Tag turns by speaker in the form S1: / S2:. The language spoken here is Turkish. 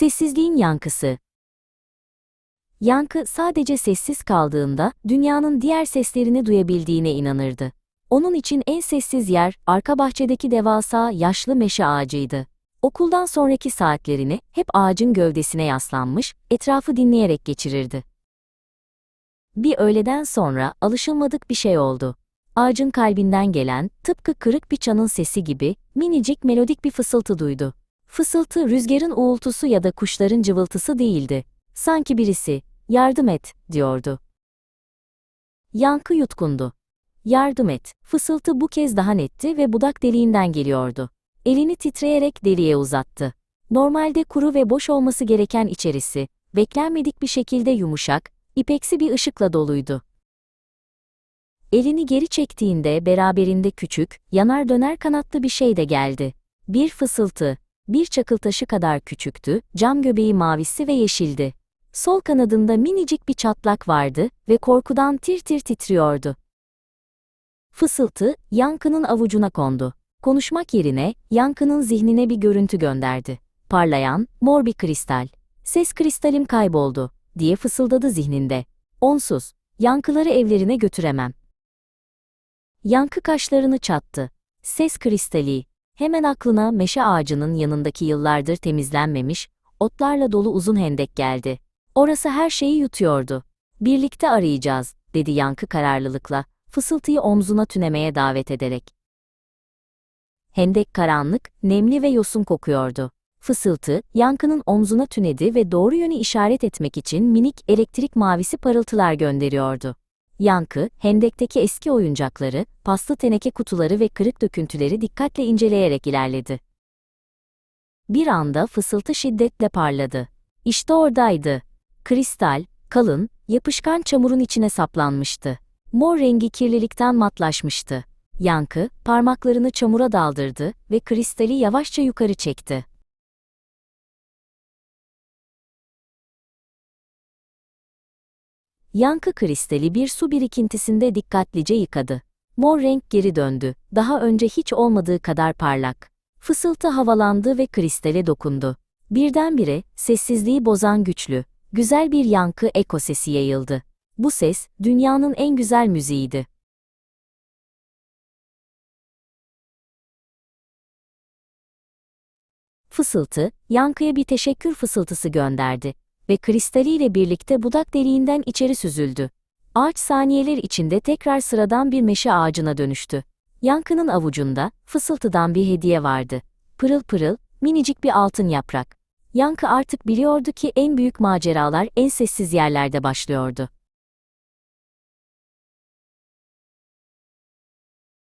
S1: Sessizliğin yankısı. Yankı sadece sessiz kaldığında dünyanın diğer seslerini duyabildiğine inanırdı. Onun için en sessiz yer arka bahçedeki devasa yaşlı meşe ağacıydı. Okuldan sonraki saatlerini hep ağacın gövdesine yaslanmış, etrafı dinleyerek geçirirdi. Bir öğleden sonra alışılmadık bir şey oldu. Ağacın kalbinden gelen, tıpkı kırık bir çanın sesi gibi, minicik melodik bir fısıltı duydu. Fısıltı rüzgarın uğultusu ya da kuşların cıvıltısı değildi. Sanki birisi, yardım et, diyordu. Yankı yutkundu. Yardım et. Fısıltı bu kez daha netti ve budak deliğinden geliyordu. Elini titreyerek deliğe uzattı. Normalde kuru ve boş olması gereken içerisi, beklenmedik bir şekilde yumuşak, ipeksi bir ışıkla doluydu. Elini geri çektiğinde beraberinde küçük, yanar döner kanatlı bir şey de geldi. Bir fısıltı, bir çakıl taşı kadar küçüktü, cam göbeği mavisi ve yeşildi. Sol kanadında minicik bir çatlak vardı ve korkudan tir tir titriyordu. Fısıltı, Yankı'nın avucuna kondu. Konuşmak yerine, Yankı'nın zihnine bir görüntü gönderdi. Parlayan, mor bir kristal. Ses kristalim kayboldu, diye fısıldadı zihninde. Onsuz, yankıları evlerine götüremem. Yankı kaşlarını çattı. Ses kristali. Hemen aklına meşe ağacının yanındaki yıllardır temizlenmemiş, otlarla dolu uzun hendek geldi. Orası her şeyi yutuyordu. Birlikte arayacağız, dedi Yankı kararlılıkla, fısıltıyı omzuna tünemeye davet ederek. Hendek karanlık, nemli ve yosun kokuyordu. Fısıltı, Yankı'nın omzuna tünedi ve doğru yönü işaret etmek için minik elektrik mavisi parıltılar gönderiyordu. Yankı, hendekteki eski oyuncakları, paslı teneke kutuları ve kırık döküntüleri dikkatle inceleyerek ilerledi. Bir anda fısıltı şiddetle parladı. İşte oradaydı. Kristal, kalın, yapışkan çamurun içine saplanmıştı. Mor rengi kirlilikten matlaşmıştı. Yankı, parmaklarını çamura daldırdı ve kristali yavaşça yukarı çekti. Yankı kristali bir su birikintisinde dikkatlice yıkadı. Mor renk geri döndü, daha önce hiç olmadığı kadar parlak. Fısıltı havalandı ve kristale dokundu. Birdenbire, sessizliği bozan güçlü, güzel bir yankı eko sesi yayıldı. Bu ses, dünyanın en güzel müziğiydi. Fısıltı, yankıya bir teşekkür fısıltısı gönderdi ve kristaliyle birlikte budak deliğinden içeri süzüldü. Ağaç saniyeler içinde tekrar sıradan bir meşe ağacına dönüştü. Yankının avucunda, fısıltıdan bir hediye vardı. Pırıl pırıl, minicik bir altın yaprak. Yankı artık biliyordu ki en büyük maceralar en sessiz yerlerde başlıyordu.